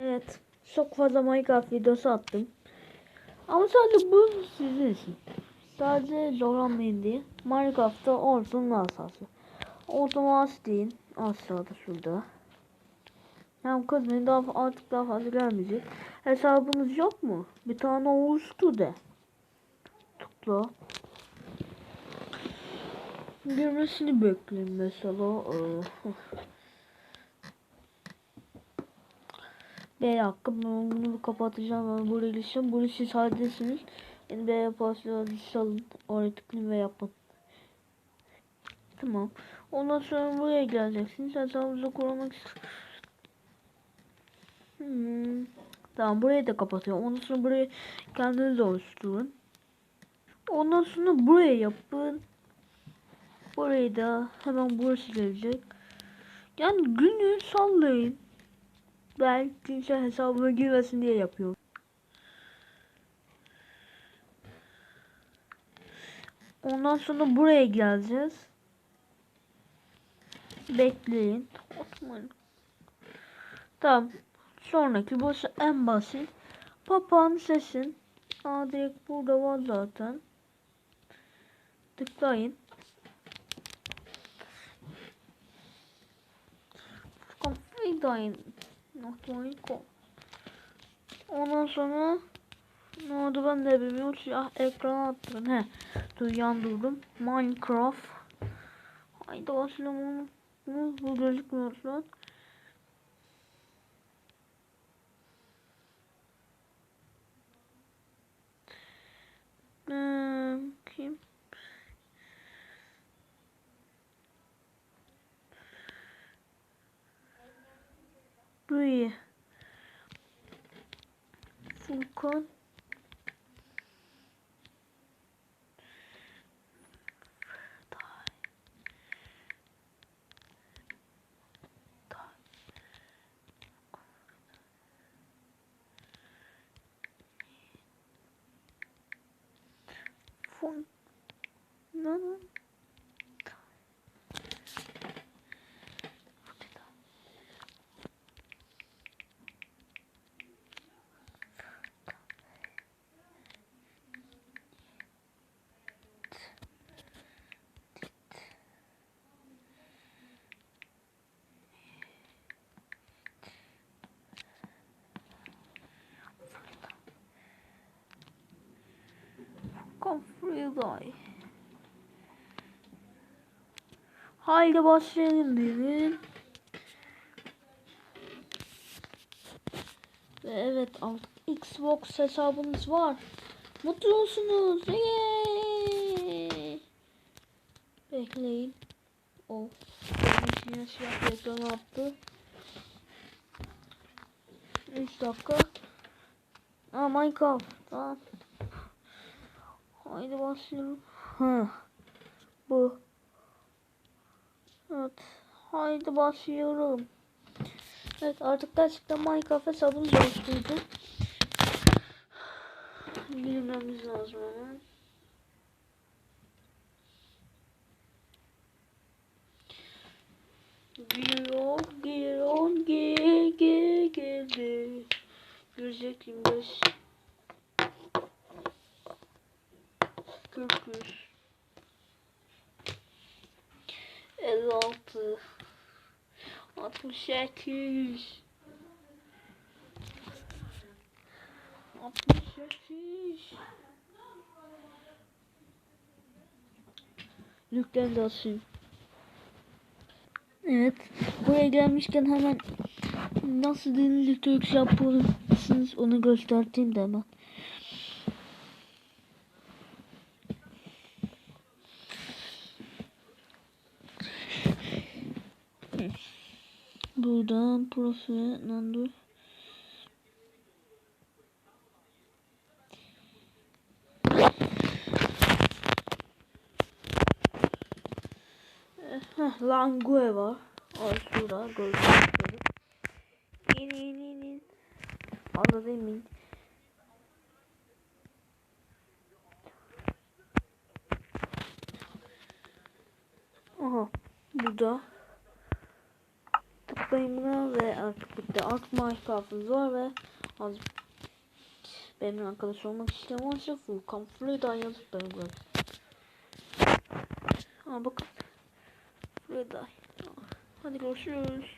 Evet. Çok fazla Minecraft videosu attım. Ama sadece bu sizin için. Sadece zorlanmayın diye. Minecraft'ta Orton asası. Orton as deyin. Aşağıda şurada. Hem kızmayın daha artık daha fazla gelmeyecek. Hesabınız yok mu? Bir tane oluştu de. Tıkla. Girmesini bekleyin mesela. B hakkı ben bunu kapatacağım ben buraya gireceğim. Burayı siz halledesiniz. Yani B yaparsınız salın. Oraya tıklayın ve yapın. Tamam. Ondan sonra buraya geleceksiniz. Hesabınızı kurmak hmm. Tamam burayı da kapatıyorum. Ondan sonra burayı kendiniz oluşturun. Ondan sonra buraya yapın. Burayı da hemen burası gelecek. Yani günü sallayın. Ben kimse hesabıma girmesin diye yapıyorum. Ondan sonra buraya geleceğiz. Bekleyin. Oturmayın. Tamam. Sonraki bu en basit. Papağan sesin. Aa direkt burada var zaten. Tıklayın. Not Michael. Ondan sonra ne oldu ben de bilmiyorum. Siyah ekran attım. He. Dur yandırdım. Minecraft. Haydi. Bu, bu gözükmüyor şu an. Burayı. Furkan. Fun. No, no. Come free guy. Haydi başlayalım dedim. Ve evet Xbox hesabınız var. Mutlu olsunuz. Bekleyin. O. Yine siyah attı. 3 dakika. Aa Minecraft. Tamam. Haydi başlayalım. Ha. Bu. Evet. Haydi başlıyorum. Evet artık gerçekten Minecraft hesabımız oluşturdu. Girmemiz lazım hemen. Giriyor, giriyor, gir, gir, girdi. Girecek 25. 43 56 68 68 Lükten de asayım. Evet. Buraya gelmişken hemen nasıl denilikte yüksek yapıyorsunuz onu göstereyim de hemen. Buradan profil Nando. Heh, Langue var. Al şurada gördüğünüz İn in in in. Anladın mı? Aha. Burada. tıklayın buna ve artık bitti. Artık Minecraft'ınız var ve azıcık benimle arkadaş olmak isteyen varsa Furkan Freda yazıp beni bırak. Ha bakın. Freda. Hadi görüşürüz.